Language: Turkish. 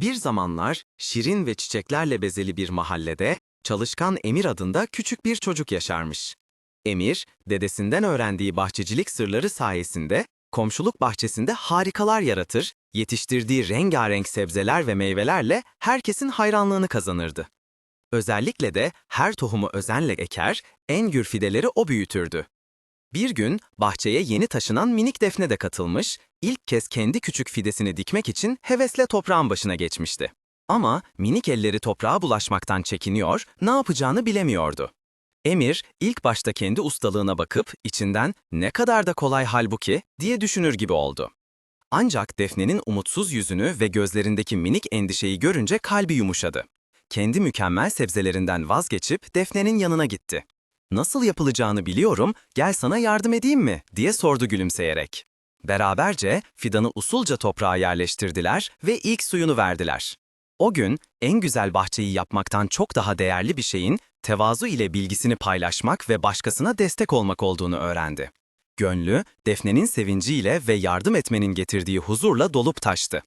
Bir zamanlar şirin ve çiçeklerle bezeli bir mahallede çalışkan Emir adında küçük bir çocuk yaşarmış. Emir, dedesinden öğrendiği bahçecilik sırları sayesinde komşuluk bahçesinde harikalar yaratır, yetiştirdiği rengarenk sebzeler ve meyvelerle herkesin hayranlığını kazanırdı. Özellikle de her tohumu özenle eker, en gür fideleri o büyütürdü. Bir gün bahçeye yeni taşınan minik Defne de katılmış, ilk kez kendi küçük fidesini dikmek için hevesle toprağın başına geçmişti. Ama minik elleri toprağa bulaşmaktan çekiniyor, ne yapacağını bilemiyordu. Emir ilk başta kendi ustalığına bakıp içinden ne kadar da kolay halbuki diye düşünür gibi oldu. Ancak Defne'nin umutsuz yüzünü ve gözlerindeki minik endişeyi görünce kalbi yumuşadı. Kendi mükemmel sebzelerinden vazgeçip Defne'nin yanına gitti. Nasıl yapılacağını biliyorum, gel sana yardım edeyim mi? diye sordu gülümseyerek. Beraberce fidanı usulca toprağa yerleştirdiler ve ilk suyunu verdiler. O gün en güzel bahçeyi yapmaktan çok daha değerli bir şeyin tevazu ile bilgisini paylaşmak ve başkasına destek olmak olduğunu öğrendi. Gönlü, Defne'nin sevinciyle ve yardım etmenin getirdiği huzurla dolup taştı.